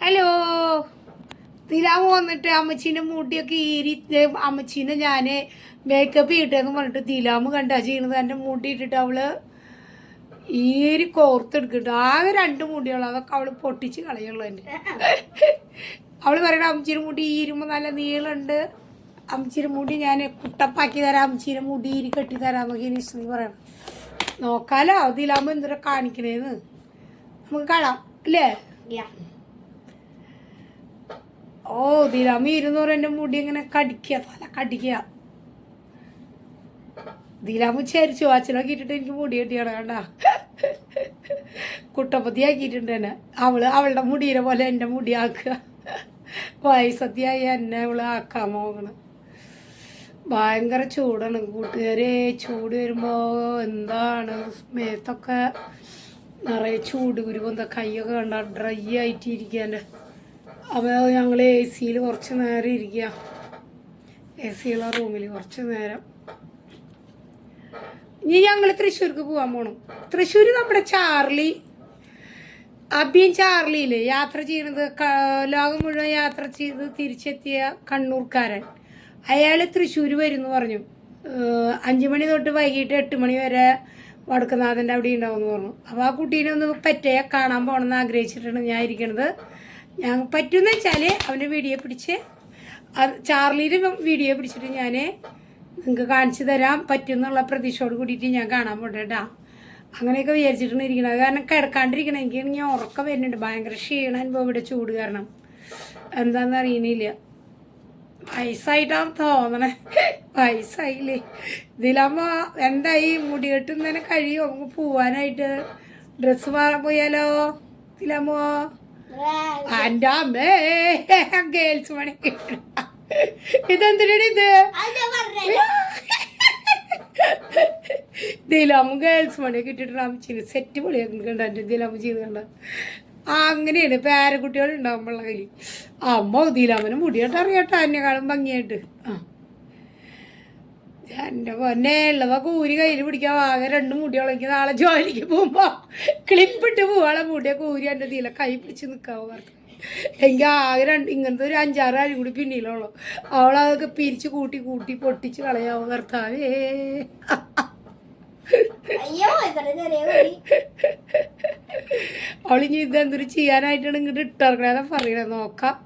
Hello തിലാമ വന്നിട്ട് അമ്മച്ചീന്റെ മുടിയൊക്കെ ഈരി അമ്മച്ചീനെ ഞാൻ മേക്കപ്പ് ചെയ്തിട്ടെന്ന് പറഞ്ഞിട്ട് തിലാമ് കണ്ടാ ചെയ്യണത്. എന്റെ മുടി ഇട്ടിട്ട് അവൾ ഈരി കോർത്തെടുക്കുന്നുണ്ട്. ആകെ രണ്ട് മുടികളും. അതൊക്കെ അവൾ പൊട്ടിച്ച് കളയുള്ളൂ എന്റെ അവൾ പറയണ അമ്മച്ചീന്റെ മുടി ഈരുമ്പോൾ നല്ല നീളമുണ്ട് അമ്മച്ചീന്റെ മുടി ഞാൻ കുട്ടപ്പാക്കി തരാം. അമ്മച്ചീന്റെ മുടി ഈരി കെട്ടി തരാമെന്നൊക്കെ ഇനി പറയണം നോക്കാലോ. അതിലാകുമ്പോൾ എന്തൊരു കാണിക്കണേന്ന്. നമുക്ക് കാണാം. അല്ലേ ഓ ദിലാമ ഇരുന്നൂറ് എന്റെ മുടി ഇങ്ങനെ കടിക്കുക തല കടിക്കുക. ദിലാമു ചരിച്ചു അച്ഛനൊക്കെ ഇട്ടിട്ട് എനിക്ക് മുടി കെട്ടിയാണ് കണ്ട. കുട്ടപ്പത്തി ആക്കിയിട്ടുണ്ട് എന്നെ. അവൾ അവളുടെ മുടിയെ പോലെ എന്റെ മുടി ആക്കുക. വയസ്സത്തിയായി എന്നെ അവൾ ആക്കാൻ പോകണം. ഭയങ്കര ചൂടാണ്. കൂട്ടുകാരെ ചൂട് വരുമ്പോൾ എന്താണ് മേത്തൊക്കെ നിറയെ ചൂട് കുരുവന്ത കൈയൊക്കെ കണ്ട ഡ്രൈ ആയിട്ട് ഇരിക്കാൻ അപ്പോൾ ഞങ്ങൾ എ സിയിൽ കുറച്ച് നേരം ഇരിക്കുക എ സിയുള്ള റൂമിൽ കുറച്ച് നേരം. ഇനി ഞങ്ങൾ തൃശ്ശൂർക്ക് പോകാൻ പോകണം തൃശ്ശൂർ നമ്മുടെ ചാർലി അബിയും ചാർലിയില്ലേ? യാത്ര ചെയ്യണത് ക- ലോകം മുഴുവൻ യാത്ര ചെയ്ത് തിരിച്ചെത്തിയ കണ്ണൂർക്കാരൻ. അയാൾ തൃശ്ശൂർ വരുമെന്ന് പറഞ്ഞു. അഞ്ചുമണി അഞ്ച് മണി തൊട്ട് വൈകിട്ട് എട്ട് മണി വരെ വടക്കുന്നാഥന്റെ അവിടെ ഉണ്ടാവും എന്ന് പറഞ്ഞു. അപ്പോൾ ആ കുട്ടീനെ ഒന്ന് പറ്റേ കാണാൻ പോകണമെന്ന് ആഗ്രഹിച്ചിട്ടാണ് ഞാൻ ഇരിക്കണത്. ഞാൻ പറ്റുമെന്ന് വെച്ചാൽ അവന്റെ വീഡിയോ പിടിച്ച് ചാർലിയുടെ വീഡിയോ പിടിച്ചിട്ട് ഞാൻ നിങ്ങൾക്ക് കാണിച്ചു തരാൻ പറ്റുമെന്നുള്ള പ്രതീക്ഷയോട് കൂടിയിട്ട് ഞാൻ കാണാൻ പോട്ടെ കേട്ടോ അങ്ങനെയൊക്കെ വിചാരിച്ചിട്ടാണ് ഇരിക്കുന്നത് കാരണം കിടക്കാണ്ടിരിക്കണം എനിക്ക് ഞാൻ ഉറക്കം വരുന്നുണ്ട്. ഭയങ്കര ക്ഷീണം അനുഭവം ഇവിടെ ചൂട് കാരണം. എന്താണെന്ന് അറിയണില്ല. വയസ്സായിട്ടാണ് തോന്നണേ. വയസ്സായില്ലേ. ഇതിലാകുമ്പോൾ എന്തായി? മുടി കെട്ടുന്നതിനെ കഴിയും? പോവാനായിട്ട്. ഡ്രസ്സ് മാറാൻ പോയാലോ? ഇതിലാകുമ്പോ എന്റെ അമ്മേ ഗേൾസ് മണി ഇതെന്തിനാണ് ഇത്? ദിലാമു ഗേൾസ് മണി ഇട്ടിട്ട് അമ്മച്ചിന് സെറ്റ് പൊളിയാക്കുന്നുണ്ട് എന്റെ ദിലാമു ചെയ്ത് കണ്ട? അങ്ങനെയാണ്. പേരക്കുട്ടികൾ ഉണ്ടാകുമ്പോഴുള്ള കയ്യിൽ. അമ്മ ദിലാമന് മുടിയായിട്ട് അറിയാട്ടോ. എന്നെക്കാളും ഭംഗിയായിട്ട്. ആ. എന്റെ പൊന്നെ ഉള്ളവ കൂരി കയ്യിൽ പിടിക്കാൻ ആകെ രണ്ട് മുടികളൊക്കെ നാളെ ജോലിക്ക് പോകുമ്പോൾ ക്ലിപ്പിട്ട് പോവാളെ മുടിയ കൂരി എന്റെ തീല കൈ പിടിച്ച് നിൽക്കാവോ പറഞ്ഞു. എനിക്ക് ആകെ രണ്ട് ഇങ്ങനത്തെ ഒരു അഞ്ചാറ് അരി കൂടി പിന്നിലുള്ളൂ. അവളതൊക്കെ പിരിച്ച് കൂട്ടി കൂട്ടി പൊട്ടിച്ച് കളയാവോ കർത്താവേ. അവളിനി ഇതെന്തൊരു ചെയ്യാനായിട്ടാണ് ഇങ്ങോട്ട് ഇട്ടിറങ്ങണേ പറയണേ നോക്കാം.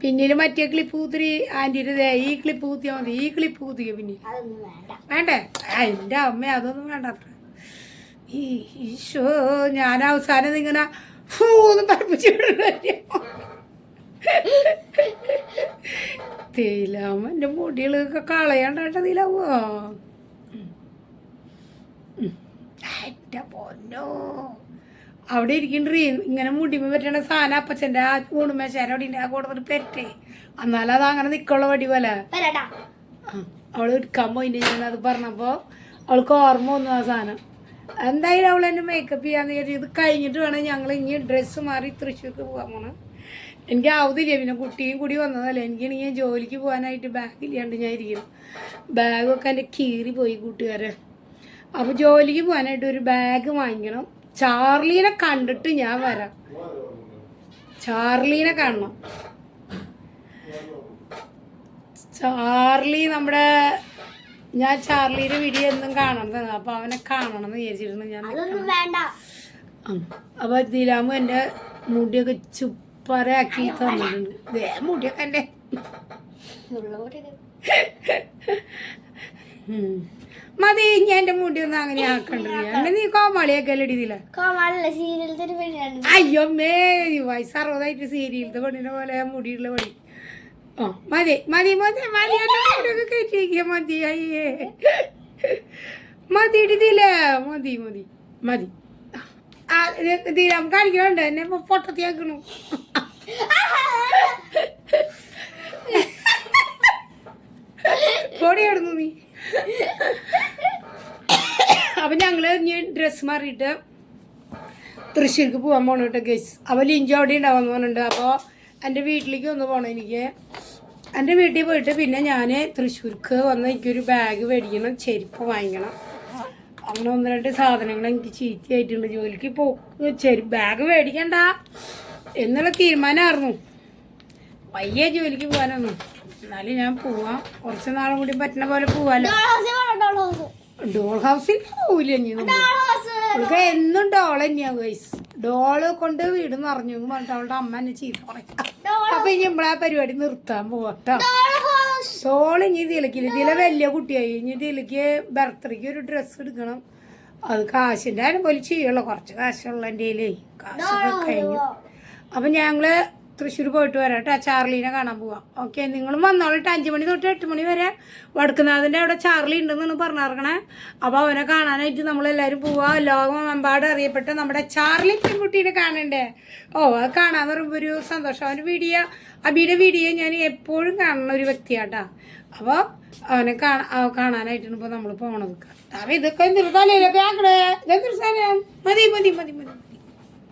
പിന്നീട് മറ്റേ ക്ലിപ്പ് കുത്തിരി ആന്റിയുടെ ഈ ക്ലിപ്പ് കുത്തിയാൽ മതി ഈ ക്ലിപ്പ് കുത്തിയോ പിന്നെ? വേണ്ട? എന്റെ അമ്മ അതൊന്നും വേണ്ട അത്ര. ഈ ഈശോ ഞാൻ അവസാനം ഇങ്ങനെ ഫൂന്ന് പറപ്പിച്ചു തേയിലാമ എന്റെ മുടികളൊക്കെ കളയണ്ടോ തീലാവോ എന്റെ പൊന്നോ. അവിടെ ഇരിക്കണ്ടേ ഇങ്ങനെ മുടിമ പറ്റണ സാധനം അപ്പച്ചന്റെ ആ ഊണുമേശാൻ അവിടെ ഉണ്ട് ആ കൂടുതൽ പെരട്ടെ. എന്നാലും അത് അങ്ങനെ നിൽക്കുള്ള വടി പോലെ. അവൾ എടുക്കാൻ പോയിന്റ് ഞാനത് പറഞ്ഞപ്പോൾ അവൾക്ക് ഓർമ്മ വന്നു ആ സാധനം. എന്തായാലും അവൾ എന്നെ മേക്കപ്പ് ചെയ്യാന്ന് കരുതി. ഇത് കഴിഞ്ഞിട്ട് വേണം ഞങ്ങൾ ഇനി ഡ്രസ്സ് മാറി തൃശ്ശൂർക്ക് പോകാൻ പോണം. എനിക്ക് ആവതില്ല. പിന്നെ കുട്ടിയും കൂടി വന്നതല്ലേ. എനിക്കാണെങ്കിൽ ജോലിക്ക് പോകാനായിട്ട് ബാഗ് ഇല്ലാണ്ട് ഞാൻ ഇരിക്കുന്നു ബാഗൊക്കെ എന്റെ കീറി പോയി കൂട്ടുകാരെ. അപ്പോൾ ജോലിക്ക് പോകാനായിട്ട് ഒരു ബാഗ് വാങ്ങിക്കണം. ചാർലീനെ കണ്ടിട്ട് ഞാൻ വരാം. ചാർലീനെ കാണണം. ചാർലി നമ്മുടെ ഞാൻ ചാർലിയുടെ വീഡിയോ എന്നും കാണണതാണ് അപ്പൊ അവനെ കാണണം എന്ന് വിചാരിച്ചിരുന്നു ഞാൻ അപ്പൊ ദിലാമു എന്റെ മുടിയൊക്കെ ചുപ്പറയാക്കി തന്നിട്ടുണ്ട്. ദേ മുടിയൊക്കെ എന്റെ ഉള്ളോട്ട് ഉം. മതി ഞാൻ മുടി ഒന്നും അങ്ങനെ ആക്കണ്ടേ എന്നെ നീ കോമാളിയൊക്കെ അല്ലേ ഇതില അയ്യോ മേ വയസ്സ് അറുപതായിട്ട് സീരിയലത്തെ പെണ്ണിനെ പോലെ മുടിയുള്ള പണി. ഓ മതി മതി മതി മതി മുടിയൊക്കെ കയറ്റി വയ്ക്കുക മതി അയ്യേ. മതി ഇടിതില്ലേ മതി മതി മതി. തീരാം കാണിക്കണ്ട എന്നെ പൊട്ടത്തിയാക്കണു പൊടി എവിടുന്നു നീ? അപ്പൊ ഞങ്ങൾ ഇനി ഡ്രസ്സ് മാറിയിട്ട് തൃശ്ശൂർക്ക് പോകാൻ പോകണം കേട്ടോ ഗസ് അപ്പോൾ ലിഞ്ചു അവിടെ ഉണ്ടാവാന്ന് പോകുന്നുണ്ട് അപ്പോൾ എന്റെ വീട്ടിലേക്ക് ഒന്ന് പോകണം എനിക്ക്. എന്റെ വീട്ടിൽ പോയിട്ട് പിന്നെ ഞാൻ തൃശ്ശൂർക്ക് വന്ന് എനിക്കൊരു ബാഗ് മേടിക്കണം ചെരുപ്പ് വാങ്ങിക്കണം. അങ്ങനെ ഒന്ന് രണ്ട് സാധനങ്ങൾ എനിക്ക് ചീത്തയായിട്ടുണ്ട്. ജോലിക്ക് പോ ചെരു ബാഗ് മേടിക്കണ്ട എന്നുള്ള തീരുമാനമായിരുന്നു വയ്യ ജോലിക്ക് പോകാനൊന്നും. എന്നാലും ഞാൻ പോവാം. കുറച്ച് നാളും കൂടി പറ്റുന്ന പോലെ പോവാലോ. ഡോൾ ഹൗസിൽ പോവില്ല ഇനി അവൾക്ക് എന്നും ഡോൾ തന്നെയാ ഗൈസ് ഡോൾ കൊണ്ട് വീട് നിറഞ്ഞു എന്ന് പറഞ്ഞിട്ട് അവളുടെ അമ്മ എന്നെ ചീത്ത പറയും. അപ്പൊ ഇനി നമ്മളാ പരിപാടി നിർത്താൻ പോവാട്ടോ ഡോൾ ഡോൾ ഇനി തിലക്കില്ല ഇതിലെ വലിയ കുട്ടിയായി. ഇനി തിലക്ക് ബർത്ത്ഡേക്ക് ഒരു ഡ്രസ്സ് എടുക്കണം. അത് കാശിന്റെ ആരും പോലെ ചെയ്യുള്ളൂ കുറച്ച് കാശുള്ള എന്റെ കയ്യിലേ കാശൊക്കെ കഴിഞ്ഞു. അപ്പൊ ഞങ്ങൾ തൃശ്ശൂർ പോയിട്ട് വരാം ചാർലീനെ കാണാൻ പോവാം. ഓക്കെ നിങ്ങളും വന്നോളിട്ട് അഞ്ച് മണി തൊട്ട് എട്ട് മണി വരെ വടക്കുന്നാഥിന്റെ അവിടെ ചാർലി ഉണ്ടെന്നാണ് പറഞ്ഞിറങ്ങണേ അപ്പോൾ അവനെ കാണാനായിട്ട് നമ്മളെല്ലാവരും പോവാ. ലോകമെമ്പാട് അറിയപ്പെട്ട നമ്മുടെ ചാർലി പെൺകുട്ടീനെ കാണണ്ടേ? ഓ അത് കാണാൻ പറയുമ്പോൾ ഒരു സന്തോഷം. അവന്റെ വീഡിയോ അബിയുടെ വീഡിയോ ഞാൻ എപ്പോഴും കാണുന്ന ഒരു വ്യക്തിയാട്ടാ. അപ്പോൾ അവനെ കാണാ കാണാനായിട്ടാണ് ഇപ്പോൾ നമ്മൾ പോണത്. അപ്പം ഇതൊക്കെ എന്തൊരു തലയിലൊക്കെ ആക്കണേ? മതി മതി മതി മതി.